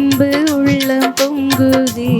அன்பு உள்ளம் பொங்குதே.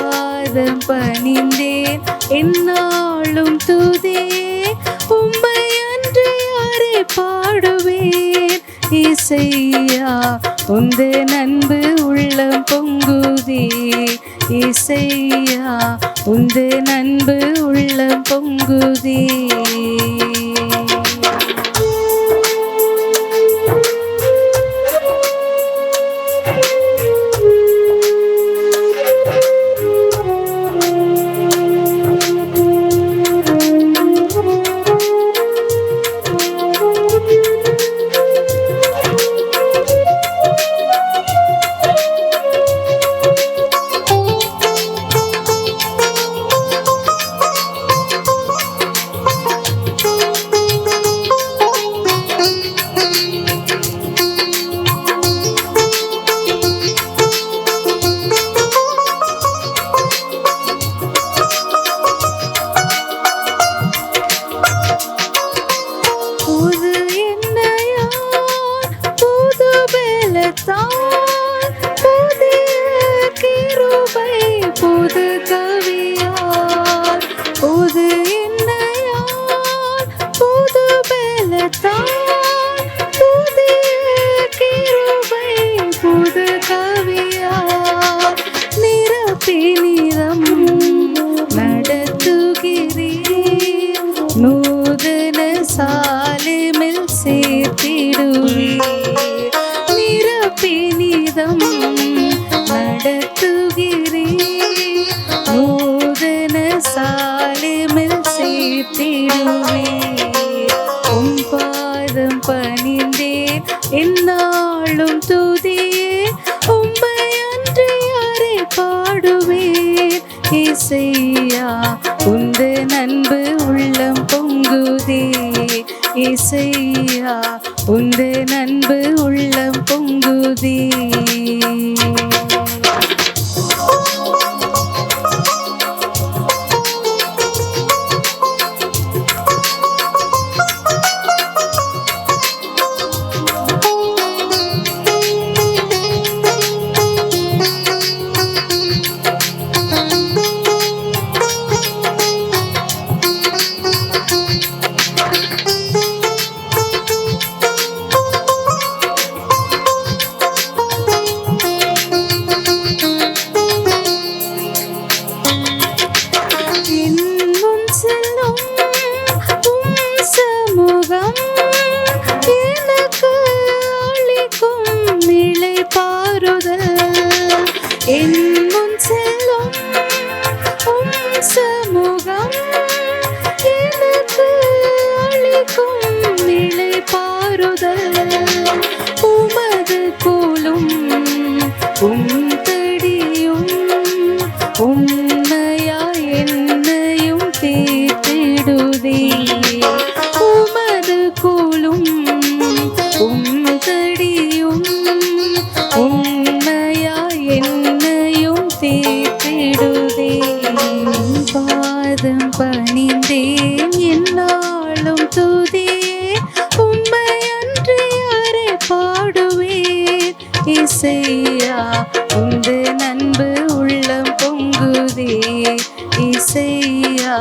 பாதம் பணிந்தேன். என்னாலும் துதே உம்மை அன்று யாரை பாடுவேன். இசையா உந்த நண்பு உள்ளம் பொங்குதே. இசையா உந்த நண்பு உள்ளம் பொங்குதே. பணிந்தேன். என்னாலும் துதியே உம்மை அன்று யாரை பாடுவேன். இசையா உந்த நண்பு உள்ளம் பொங்குதே. இசையா உந்த நண்பு உள்ளம் பொங்குதே. பொங்குதே இசையா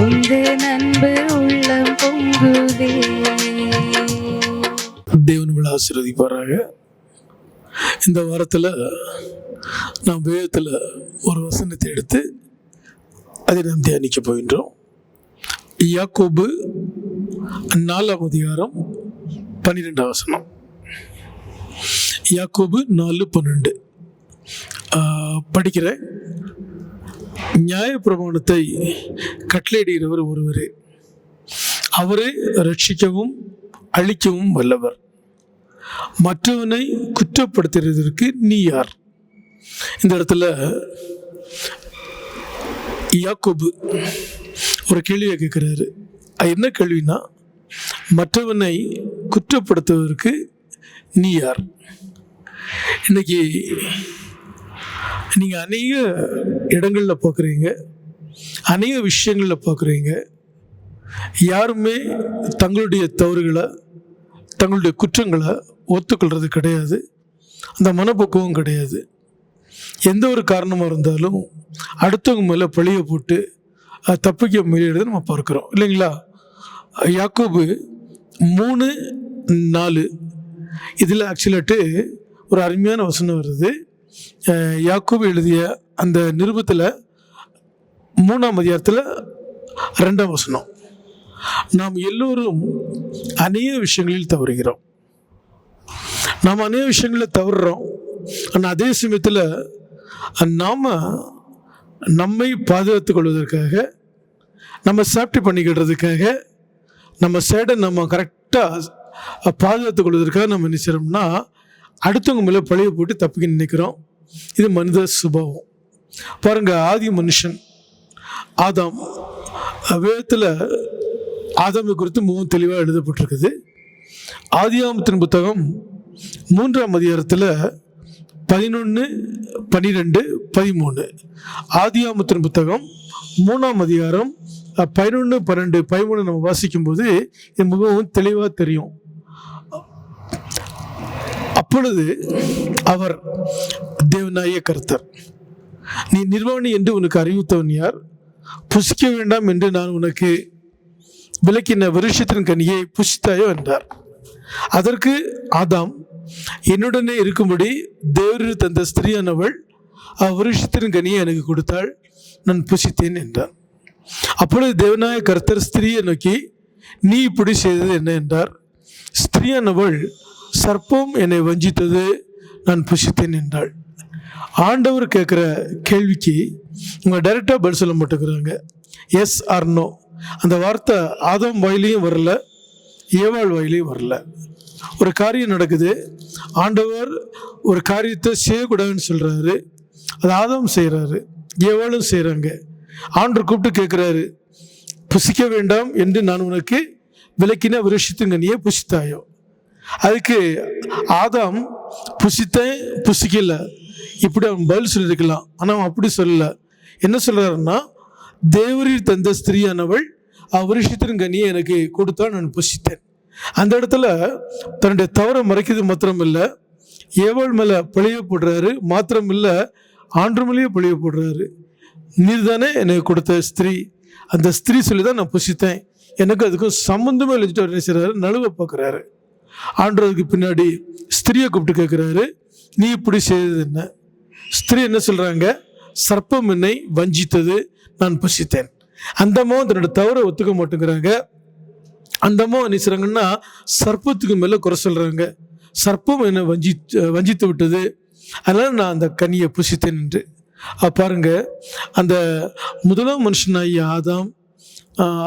உந்து நண்பு உள்ளம் பொங்குதே. தேவன் உங்களை ஆசீர்வதிப்பாராக. இந்த வாரத்தில் நாம் வேதத்தில் ஒரு வசனத்தை எடுத்து அதை நாம் தியானிக்க போகின்றோம். யாக்கோபு நாலாம் அதிகாரம் பன்னிரெண்டாம் வசனம். யாக்கோபு நாலு பன்னெண்டு. படிக்கிறேன். நியாயப்பிரமாணத்தை கட்டளையிடுகிறவர் ஒருவரே. அவரே ரட்சிக்கவும் அழிக்கவும் வல்லவர். மற்றவனை குற்றப்படுத்துறதற்கு நீ யார்? இந்த இடத்துல யாக்கோபு ஒரு கேள்வியை கேட்குறாரு. அது என்ன கேள்வினா மற்றவனை குற்றப்படுத்துவதற்கு நீ யார்? இன்னைக்கு நீங்கள் அநேக இடங்களில் பார்க்குறீங்க அநேக விஷயங்களில் பார்க்குறீங்க யாருமே தங்களுடைய தவறுகளை தங்களுடைய குற்றங்களை ஒத்துக்கொள்வது கிடையாது. அந்த மனப்பக்குவம் கிடையாது. எந்த ஒரு காரணமாக இருந்தாலும் அடுத்தவங்க மேலே பழியை போட்டு தப்பிக்க முயற்சி நம்ம பார்க்குறோம். இல்லைங்களா? யாக்கோபு மூணு நாலு. இதில் ஆக்சுவலாட்டு ஒரு அருமையான வசனம் வருது. யாக்கூப் எழுதிய அந்த நிருபத்தில் மூணாம் அதிகாரத்தில் ரெண்டாம் வசனம். நாம் எல்லோரும் அநேக விஷயங்களில் தவறுகிறோம். நாம் அநேக விஷயங்களில் தவறுறோம். ஆனால் அதே சமயத்தில் நாம் நம்மை பாதுகாத்துக் கொள்வதற்காக நம்ம சேஃப்டி பண்ணிக்கிடுறதுக்காக நம்ம சேடை நம்ம கரெக்டாக பாதுகாத்துக் கொள்வதற்காக நம்ம நினைச்சிரோம்னா அடுத்தவங்க மேலே பழைய போட்டு தப்பிக்க நினைக்கிறோம். இது மனித சுபாவம். பாருங்க ஆதி மனுஷன் ஆதாம் வேதத்தில் ஆதாமை குறித்து மிகவும் தெளிவாக எழுதப்பட்டிருக்குது. ஆதியாமத்தின் புத்தகம் மூன்றாம் அதிகாரத்தில் பதினொன்று பன்னிரெண்டு பதிமூணு. ஆதியாமத்தின் புத்தகம் மூணாம் அதிகாரம் பதினொன்று பன்னெண்டு பதிமூணு நம்ம வாசிக்கும்போது இது மிகவும் தெளிவாக தெரியும். அப்பொழுது அவர் தேவநாய கர்த்தர் நீ நிர்வாணி என்று உனக்கு அறிவித்தவன் யார்? புசிக்க வேண்டாம் என்று நான் உனக்கு விளக்கின வருஷத்தின் கனியை புசித்தாயோ? என்றார். அதற்கு ஆதாம் என்னுடனே இருக்கும்படி தேவரில் தந்த ஸ்திரீயானவள் அவ்வருஷத்தின் கனியை எனக்கு கொடுத்தாள் நான் புசித்தேன் என்றார். அப்பொழுது தேவநாய கர்த்தர் ஸ்திரீயை நோக்கி நீ இப்படி செய்தது என்ன? என்றார். ஸ்திரீயானவள் சர்ப்பம் என்னை வஞ்சித்தது நான் புசித்தேன் என்றாள். ஆண்டவர் கேட்குற கேள்விக்கு இவங்க டைரெக்டாக பதில் சொல்ல மாட்டேங்கிறாங்க. எஸ் ஆர் நோ அந்த வார்த்தை ஆதம் வாயிலையும் வரல ஏவாள் வாயிலையும் வரல. ஒரு காரியம் நடக்குது. ஆண்டவர் ஒரு காரியத்தை செய்யக்கூடாதுன்னு சொல்கிறாரு அது ஆதம் செய்கிறாரு ஏவாளும் செய்கிறாங்க ஆண்டு கூப்பிட்டு கேட்குறாரு புசிக்க வேண்டாம் என்று நான் உனக்கு விளக்கின விருஷத்தின் கனியை புசித்தாயோ? அதுக்கு ஆதாம் புசித்தேன் புசிக்கல. இப்படி அவன் பதில் சொல்லியிருக்கலாம். ஆனால் அவன் அப்படி சொல்லல. என்ன சொல்றாருன்னா தேவரீர் தந்த ஸ்திரீயானவள் அவ்விருஷத்தின் கனியை எனக்கு கொடுத்தா நான் புசித்தேன். அந்த இடத்துல தன்னுடைய தவறை மறைக்கிறது மாத்திரம் இல்லை ஏவாள் மேலே பிழைய போடுறாரு. மாத்திரம் இல்லை ஆண்டு மேலேயே பழிய போடுறாரு. நீர் தானே எனக்கு கொடுத்த ஸ்திரீ? அந்த ஸ்திரீ சொல்லி தான் நான் புசித்தேன். எனக்கு அதுக்கும் சம்மந்தமே இல்லைச்சிட்டு என்ன செய்றாரு? நழுவ பார்க்குறாரு. ஆண்டதுக்கு பின்னாடி ஸ்திரியை கூப்பிட்டு கேட்குறாரு நீ இப்படி செய்தது என்ன? ஸ்திரீ என்ன சொல்கிறாங்க சர்ப்பம் என்னை வஞ்சித்தது நான் பசித்தேன். அந்தமோ தன்னோட தவறை ஒத்துக்க மாட்டேங்கிறாங்க. அந்தமோ என்ன செய்கிறாங்கன்னா சர்ப்பத்துக்கு மேலே குறை சொல்கிறாங்க சர்ப்பம் என்னை வஞ்சி வஞ்சித்து விட்டது அதனால் நான் அந்த கனியை புசித்தேன் என்று. பாருங்க அந்த முதலாம் மனுஷனாகிய ஆதாம்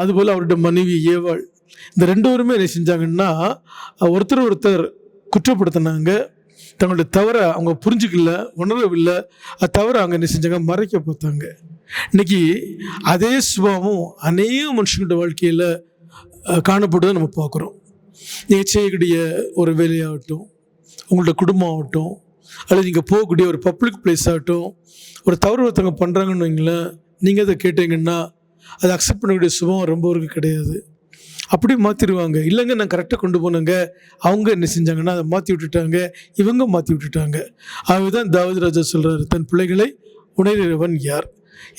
அதுபோல் அவருடைய மனைவி ஏவாள் இந்த ரெண்டு பேருமே என்ன செஞ்சாங்கன்னா ஒருத்தர் ஒருத்தர் குற்றப்படுத்தினாங்க. தங்களுடைய தவறை அவங்க புரிஞ்சுக்கல உணரவில்லை. அது தவறை அவங்க என்ன செஞ்சாங்க? மறைக்க பார்த்தாங்க. இன்னைக்கு அதே சுபாவம் அநேக மனுஷங்களோட வாழ்க்கையில் காணப்படுவதை நம்ம பார்க்குறோம். நீங்கள் செய்யக்கூடிய ஒரு வேலையாகட்டும் உங்களோட குடும்பம் ஆகட்டும் அல்லது நீங்கள் போகக்கூடிய ஒரு பப்ளிக் பிளேஸ் ஆகட்டும் ஒரு தவறு ஒருத்தவங்க பண்ணுறாங்கன்னு வைங்களேன் நீங்கள் அதை கேட்டீங்கன்னா அதை அக்செப்ட் பண்ணக்கூடிய சுபம் ரொம்ப பேருக்கு கிடையாது. அப்படியே மாற்றிடுவாங்க இல்லைங்க நான் கரெக்டாக கொண்டு போனேங்க. அவங்க என்ன செஞ்சாங்கன்னா அதை மாற்றி விட்டுட்டாங்க. இவங்க மாற்றி விட்டுட்டாங்க. ஆகவே தான் தாவூது ராஜா சொல்கிறாரு தன் பிள்ளைகளை உணர்கிறவன் யார்?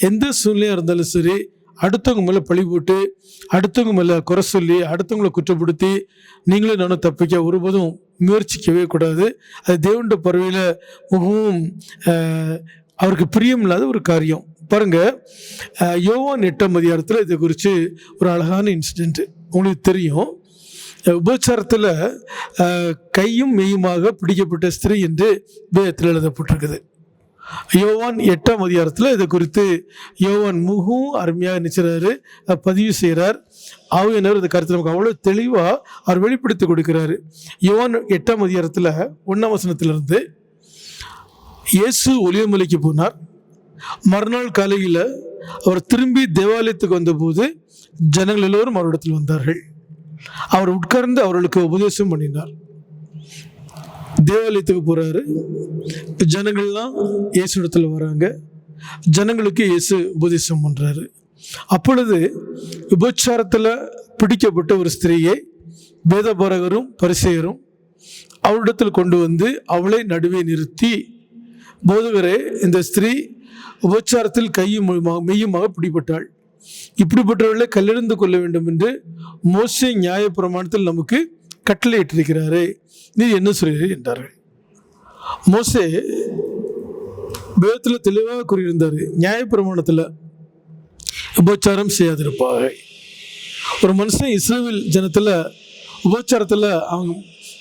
எந்த சூழ்நிலையாக இருந்தாலும் சரி அடுத்தவங்க மேலே பழி போட்டு அடுத்தவங்க மேலே குறை சொல்லி அடுத்தவங்களை குற்றப்படுத்தி நீங்களும் நானும் தப்பிக்க ஒருபோதும் முயற்சிக்கவே கூடாது. அது தேவண்ட பறவையில் மிகவும் அவருக்கு அவருக்கு பிரியமில்லாத ஒரு காரியம். பாருங்கள் யோவான் எட்டாம் அதிகாரத்தில் இதை குறித்து ஒரு அழகான இன்சிடெண்ட்டு உங்களுக்கு தெரியும். உபச்சாரத்தில் கையும் மெய்யுமாக பிடிக்கப்பட்ட ஸ்திரீ என்று வேதத்தில் எழுதப்பட்டிருக்குது. யோவான் எட்டாம் அதிகாரத்தில் இதை குறித்து யோவான் மிகவும் அருமையாக நினைச்சிறாரு பதிவு செய்கிறார் ஆவியனர் இந்த கருத்து நமக்கு அவ்வளோ தெளிவாக அவர் வெளிப்படுத்தி கொடுக்கிறாரு. யோவான் எட்டாம் அதிகாரத்தில் ஒன்றாம் வசனத்திலிருந்து இயேசு ஒளியமலைக்கு போனார். மறுநாள் காலையில் அவர் திரும்பி தேவாலயத்துக்கு வந்தபோது ஜனங்கள் எல்லோரும் அவரிடத்தில் வந்தார்கள். அவர் உட்கார்ந்து அவர்களுக்கு உபதேசம் பண்ணினார். தேவாலயத்துக்கு போறாரு. ஜனங்கள்லாம் இயேசு இடத்துல வராங்க. ஜனங்களுக்கு இயேசு உபதேசம் பண்றாரு. அப்பொழுது உபச்சாரத்தில் பிடிக்கப்பட்ட ஒரு ஸ்திரீயை வேதபாரகரும் பரிசெயரும் அவளிடத்தில் கொண்டு வந்து அவளை நடுவே நிறுத்தி போதகரே இந்த ஸ்திரீ உபச்சாரத்தில் கையும் மெய்யுமாக பிடிபட்டாள். இப்படிப்பட்டவர்களை கல்லெழுந்து கொள்ள வேண்டும் என்று மோஸ்ட்லி நியாய பிரமாணத்தில் நமக்கு கட்டளையிட்டிருக்கிறாரே. நீ என்ன சொல்கிறீர்கள் என்றார்கள். மோசே வேதத்தில் தெளிவாக கூறியிருந்தார் நியாயப்பிரமாணத்தில் உபச்சாரம் செய்யாதிருப்பாக ஒரு மனுஷன் இஸ்ரேல் ஜனத்தில் உபச்சாரத்தில் அவங்க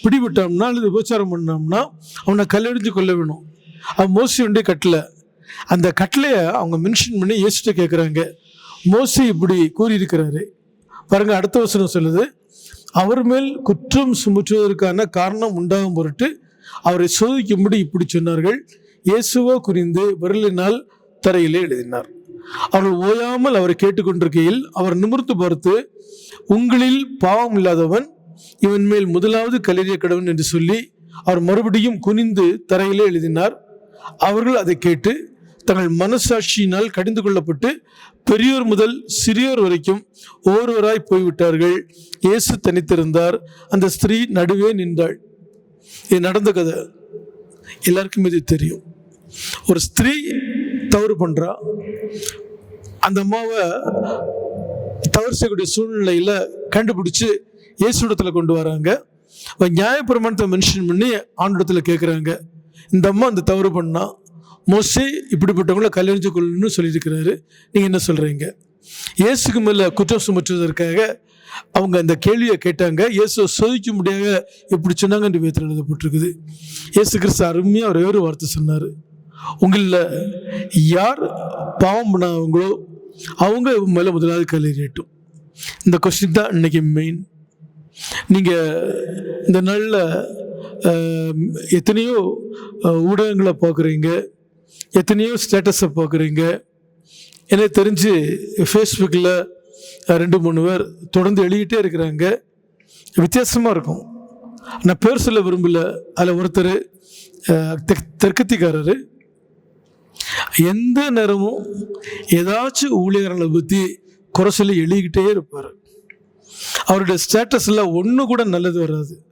பிடிபட்டோம்னா அல்லது உபச்சாரம் பண்ணோம்னா அவனை கல்லெறிஞ்சு கொள்ள வேணும். அவன் மோசியுடைய கட்டளை அந்த கட்டளையை அவங்க மென்ஷன் பண்ணி யோசிச்சுட்டு கேட்குறாங்க மோசி இப்படி கூறியிருக்கிறாரு. பாருங்க அடுத்த வசனம் சொல்லுது அவர் மேல் குற்றம் சுமற்றுவதற்கான காரணம் உண்டாகும் பொருட்டு அவரை சோதிக்கும்படி இப்படி சொன்னார்கள். இயேசுவோ குறிந்து விரலினால் தரையிலே எழுதினார். அவர்கள் ஓயாமல் அவரை கேட்டுக்கொண்டிருக்கையில் அவர் நிமிர்ந்து பார்த்து உங்களில் பாவம் இல்லாதவன் இவன் மேல் முதலாவது கல்லெறிய கடவன் என்று சொல்லி அவர் மறுபடியும் குனிந்து தரையிலே எழுதினார். அவர்கள் அதை கேட்டு தங்கள் மனசாட்சியினால் கடிந்து கொள்ளப்பட்டு பெரியோர் முதல் சிறியோர் வரைக்கும் ஒவ்வொருவராய் போய்விட்டார்கள். இயேசு தனித்திருந்தார். அந்த ஸ்திரீ நடுவே நின்றாள். இது நடந்த கதை. எல்லாருக்கும் இது தெரியும். ஒரு ஸ்திரீ தவறு பண்றா. அந்த அம்மாவை தவறு செய்யக்கூடிய சூழ்நிலையில கண்டுபிடிச்சு இயேசுடத்துல கொண்டு வராங்க. நியாயப்பிரமாணத்தை மென்ஷன் பண்ணி ஆண்டிடத்துல கேட்குறாங்க இந்த அம்மா அந்த தவறு பண்ணா. மோஸ்ட்லி இப்படிப்பட்டவங்கள கல்யாணிச்சு கொள்ளணும்னு சொல்லியிருக்கிறாரு. நீங்கள் என்ன சொல்கிறீங்க இயேசுக்கு மேலே குற்றம் சுமற்றுவதற்காக அவங்க அந்த கேள்வியை கேட்டாங்க. இயேசு சோதிக்க முடியாத எப்படி சொன்னாங்க என்று எழுதப்பட்டிருக்குது. இயேசு கிறிஸ்து அருமையாக ஒரே ஒரு வார்த்தை சொன்னார். உங்களில் யார் பாவம் பண்ணாங்களோ அவங்க மேலே முதலாவது கல்லறியட்டும் இந்த கொஸ்டின் தான் இன்றைக்கி மெயின் நீங்கள் இந்த நாளில் எத்தனையோ ஊடகங்களை பார்க்குறீங்க. எத்தனையோ ஸ்டேட்டஸை பார்க்குறீங்க. எனக்கு தெரிஞ்சு ஃபேஸ்புக்கில் ரெண்டு மூணு பேர் தொடர்ந்து எழுதிட்டே இருக்கிறாங்க. வித்தியாசமாக இருக்கும். நான் பேர் சொல்ல விரும்பல. அதில் ஒருத்தர் தெக்- தெற்கத்திக்காரர். எந்த நேரமும் ஏதாச்சும் ஊழியர்களை பற்றி குறை சொல்லி எழுதிக்கிட்டே இருப்பார். அவருடைய ஸ்டேட்டஸில் ஒன்று கூட நல்லது வராது.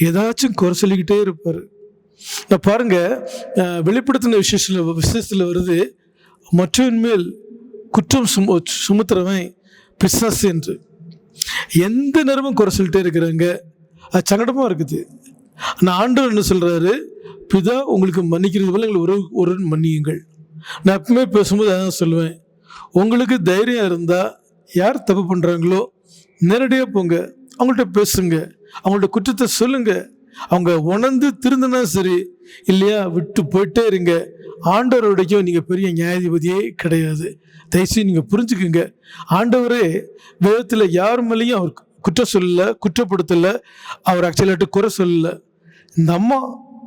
ஏதாச்சும் குறை சொல்லிக்கிட்டே இருப்பார். நான் பாருங்க வெளிப்படுத்தின விசேஷத்தில் விசேஷத்தில் வருது மற்றவன் மேல் குற்றம் சும சுமத்துறவன் பிசாசு என்று. எந்த நேரமும் குறை சொல்லிட்டே இருக்கிறாங்க. அது சங்கடமாக இருக்குது. நான் ஆண்டவர் என்ன சொல்கிறாரு பிதா உங்களுக்கு மன்னிக்கிறது போல எங்களை ஒரு ஒரு மன்னியுங்கள். நான் எப்பவுமே பேசும்போது அதான் சொல்லுவேன். உங்களுக்கு தைரியம் இருந்தால் யார் தப்பு பண்ணுறாங்களோ நேரடியாக போங்க. அவங்கள்ட்ட பேசுங்க. அவங்கள்ட்ட குற்றத்தை சொல்லுங்கள் அவங்க உணர்ந்து திருந்தினா சரி இல்லையா விட்டு போயிட்டே இருங்க. ஆண்டவரோடைக்கும் நீங்கள் பெரிய நியாயாதிபதியே கிடையாது. தயவுசெய்து நீங்கள் புரிஞ்சுக்குங்க. ஆண்டவரே வேதத்தில் யார் மேலேயும் அவர் குற்றம் சொல்லலை குற்றப்படுத்தலை அவர் ஆக்சுவலாட்டு குறை சொல்லலை. இந்த அம்மா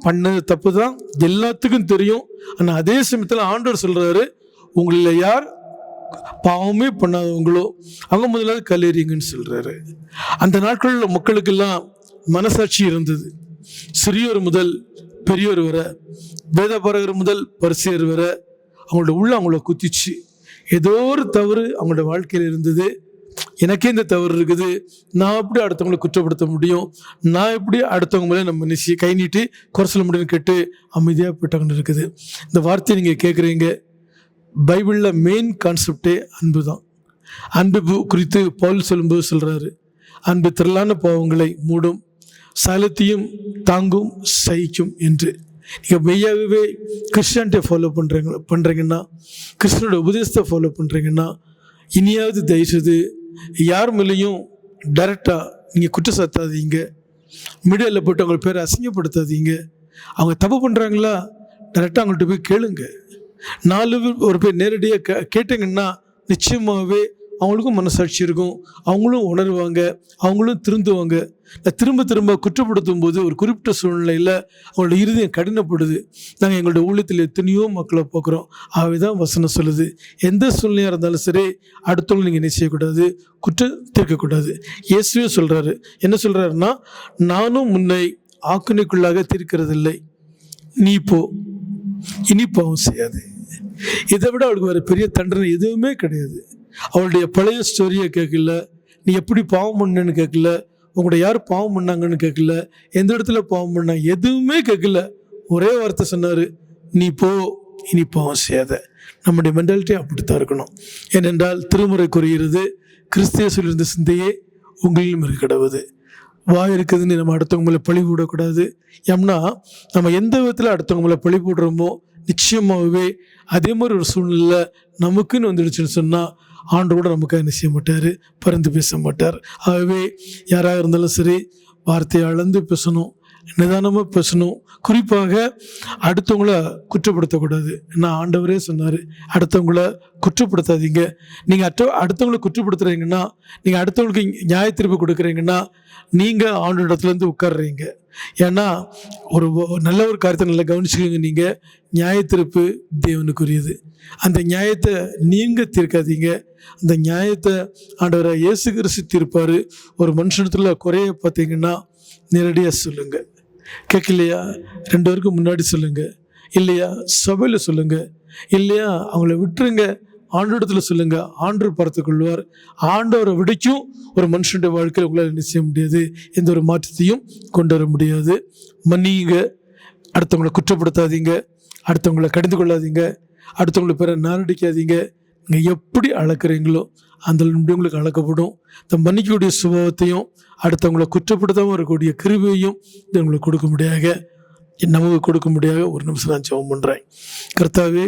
பண்ணது தப்பு தான் எல்லாத்துக்கும் தெரியும். ஆனால் அதே சமயத்தில் ஆண்டவர் சொல்கிறாரு உங்களில் யார் பாவமே பண்ணாதவங்களோ அவங்க முதலாவது கல்லெறியுங்கன்னு சொல்கிறாரு அந்த நாட்களில் மக்களுக்கெல்லாம் மனசாட்சி இருந்தது. சிறியோர் முதல் பெரியோர் வர வேதபாரகர் முதல் பரிசியர் வர அவங்களோட உள்ள அவங்கள குத்திச்சு ஏதோ ஒரு தவறு அவங்களோட வாழ்க்கையில் இருந்தது. எனக்கே இந்த தவறு இருக்குது. நான் எப்படி அடுத்தவங்களை குற்றப்படுத்த முடியும்? நான் எப்படி அடுத்தவங்க மேலே நம்ம நிச்சய கை நீட்டி குறை சொல்ல முடியும்னு கேட்டு அமைதியாக போயிட்டாங்கன்னு இருக்குது. இந்த வார்த்தையை நீங்கள் கேட்குறீங்க பைபிளில் மெயின் கான்செப்டே அன்பு தான். அன்பு பு- குறித்து பவுல் சொல்லும்போது சொல்கிறாரு அன்பு திரளான பாவங்களை மூடும். சலுத்தியும் தாங்கும் சகிக்கும் என்று. நீங்கள் மெய்யாகவே கிறிஸ்டியானிட்டியை ஃபாலோ பண்ணுறீங்க பண்ணுறீங்கன்னா கிருஷ்ணனோட உபதேசத்தை ஃபாலோ பண்ணுறீங்கன்னா இனியாவது தயவுசெய்து யார் மேலேயும் டைரெக்டாக நீங்கள் குற்றம் சாத்தாதீங்க மீடியாவில் போட்டு அவங்க பேரை அசிங்கப்படுத்தாதீங்க. அவங்க தப்பு பண்ணுறாங்களா டைரெக்டாக அவங்கள்ட்ட போய் கேளுங்க. நாலு பேர் ஒரு பேர் நேரடியாக கே கேட்டிங்கன்னா நிச்சயமாகவே அவங்களுக்கும் மனசாட்சி இருக்கும். அவங்களும் உணருவாங்க. அவங்களும் திருந்துவாங்க. நான் திரும்ப திரும்ப குற்றப்படுத்தும் போது ஒரு குறிப்பிட்ட சூழ்நிலையில் அவங்களோட இருதயம் கடினப்படுது. நாங்கள் எங்களோட ஊழியத்தில் எத்தனையோ மக்களை பார்க்குறோம். அவை தான் வசனம் சொல்லுது. எந்த சூழ்நிலையாக இருந்தாலும் சரி அடுத்தவங்க நீங்கள் என்ன செய்யக்கூடாது? குற்றம் தீர்க்கக்கூடாது. இயேசுவே சொல்கிறாரு என்ன சொல்கிறாருன்னா நானும் முன்னை ஆக்குனைக்குள்ளாக தீர்க்கிறதில்லை. நீ போ. இனி பாவம் செய்யாது. இதை விட அவளுக்கு வேறு பெரிய தண்டனை எதுவுமே கிடையாது. அவளுடைய பழைய ஸ்டோரியை கேட்கல. நீ எப்படி பாவம் பண்ணன்னு கேட்கல. உங்களோட யார் பாவம் பண்ணாங்கன்னு கேட்கல. எந்த இடத்துல பாவம் பண்ணாங்க எதுவுமே கேட்கல. ஒரே வார்த்தை சொன்னார் நீ போ இனி பாவம் செய்யாத. நம்முடைய மென்டாலிட்டி அப்படித்தான் இருக்கணும். ஏனென்றால் திருமுறை கூறுகிறது கிறிஸ்திய சொல்லியிருந்த சிந்தையே உங்களிலும் இருக்க கிடவுது. வாய் இருக்குதுன்னு நம்ம அடுத்தவங்க மேலே பழி போடக்கூடாது. ஏம்னா நம்ம எந்த விதத்தில் அடுத்தவங்க மேலே பழி போடுறோமோ நிச்சயமாகவே அதே மாதிரி ஒரு சூழ்நிலை நமக்குன்னு வந்துடுச்சுன்னு சொன்னால் ஆண்டோட நமக்காக என்ன செய்ய மாட்டார்? பறந்து பேச மாட்டார். ஆகவே யாராக இருந்தாலும் சரி வார்த்தையை அளந்து பேசணும். நிதானமாக பேசணும். குறிப்பாக அடுத்தவங்கள குற்றப்படுத்தக்கூடாது. நான் ஆண்டவரே சொன்னார் அடுத்தவங்கள குற்றப்படுத்தாதீங்க. நீங்கள் அட்ட அடுத்தவங்களை குற்றப்படுத்துறீங்கன்னா நீங்கள் அடுத்தவங்களுக்கு நியாய திருப்பி கொடுக்குறீங்கன்னா நீங்கள் ஆண்டோடத்துலேருந்து உட்கார்றீங்க. ஏன்னா ஒரு நல்ல ஒரு காரியத்தை நல்லா கவனிச்சுக்கோங்க நீங்கள் நியாய தீர்ப்பு தேவனுக்குரியது. அந்த நியாயத்தை நீங்கள் தீர்க்காதீங்க. அந்த நியாயத்தை ஆண்டவரை இயேசு கிறிஸ்து தீர்ப்பார். ஒரு மனுஷனத்தில் குறைய பார்த்தீங்கன்னா நேரடியாக சொல்லுங்கள் கேட்கலையா ரெண்டு பேருக்கு முன்னாடி சொல்லுங்கள் இல்லையா? சபையில் சொல்லுங்கள் இல்லையா? அவங்கள விட்டுருங்க. ஆண்டோடத்தில் சொல்லுங்க. ஆண்டு பார்த்து கொள்வார். ஆண்டவரை விடைக்கும் ஒரு மனுஷனுடைய வாழ்க்கையில் உங்களால் என்ன செய்ய முடியாது. எந்த ஒரு மாற்றத்தையும் கொண்டு வர முடியாது. மன்னியுங்க அடுத்தவங்களை குற்றப்படுத்தாதீங்க. அடுத்தவங்களை கடிந்து கொள்ளாதீங்க. அடுத்தவங்களை பிற நாரடிக்காதீங்க. நீங்கள் எப்படி அளக்குறீங்களோ அந்த நம்பி உங்களுக்கு அளக்கப்படும். இந்த மன்னிக்கக்கூடிய சுபாவத்தையும் அடுத்தவங்களை குற்றப்படுத்தாமல் இருக்கக்கூடிய கிருவியையும் இது உங்களுக்கு கொடுக்க முடியாத நமக்கு கொடுக்க முடியாத ஒரு நிமிஷம் நான் ஜெபம் பண்ணுறேன் கர்த்தாவே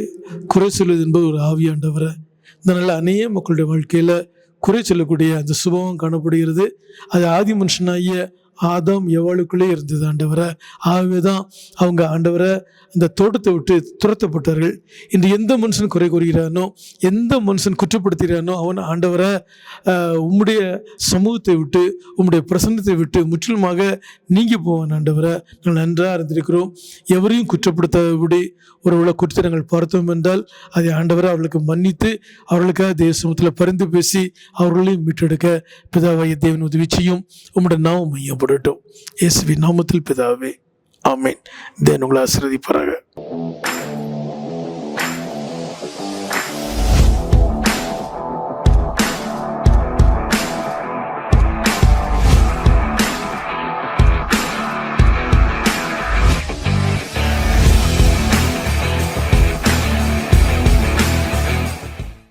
குறை சொல்வது என்பது ஒரு ஆவியாண்டவரை. இந்த நல்ல அநேக மக்களுடைய வாழ்க்கையில் குறை சொல்லக்கூடிய அந்த சுபாவம் காணப்படுகிறது. அது ஆதி மனுஷனாகிய ஆதம் எவாளுக்குள்ளே இருந்தது ஆண்டவரை? ஆகவே தான் அவங்க ஆண்டவரை அந்த தோட்டத்தை விட்டு துரத்தப்பட்டார்கள். இன்று எந்த மனுஷன் குறை கூறுகிறானோ எந்த மனுஷன் குற்றப்படுத்துகிறானோ அவன் ஆண்டவரை உம்முடைய சமூகத்தை விட்டு உம்முடைய பிரசன்னத்தை விட்டு முற்றிலுமாக நீங்கி போவான் ஆண்டவரை. நாங்கள் நன்றாக இருந்திருக்கிறோம் எவரையும் குற்றப்படுத்தாதபடி ஒருவேளை குற்றத்தை நாங்கள் பார்த்தோம் என்றால் அதை ஆண்டவரை அவர்களுக்கு மன்னித்து அவர்களுக்காக தேசத்தில் பரிந்து பேசி அவர்களையும் மீட்டெடுக்க பிதாவாய தேவன் உதவி செய்யும். உம்முடைய நாமம் வரட்டும் இயேசுவின் நாமத்தில் பிதாவே ஆமென். தேன் உங்களை ஆசீர்வதிப்பாராக.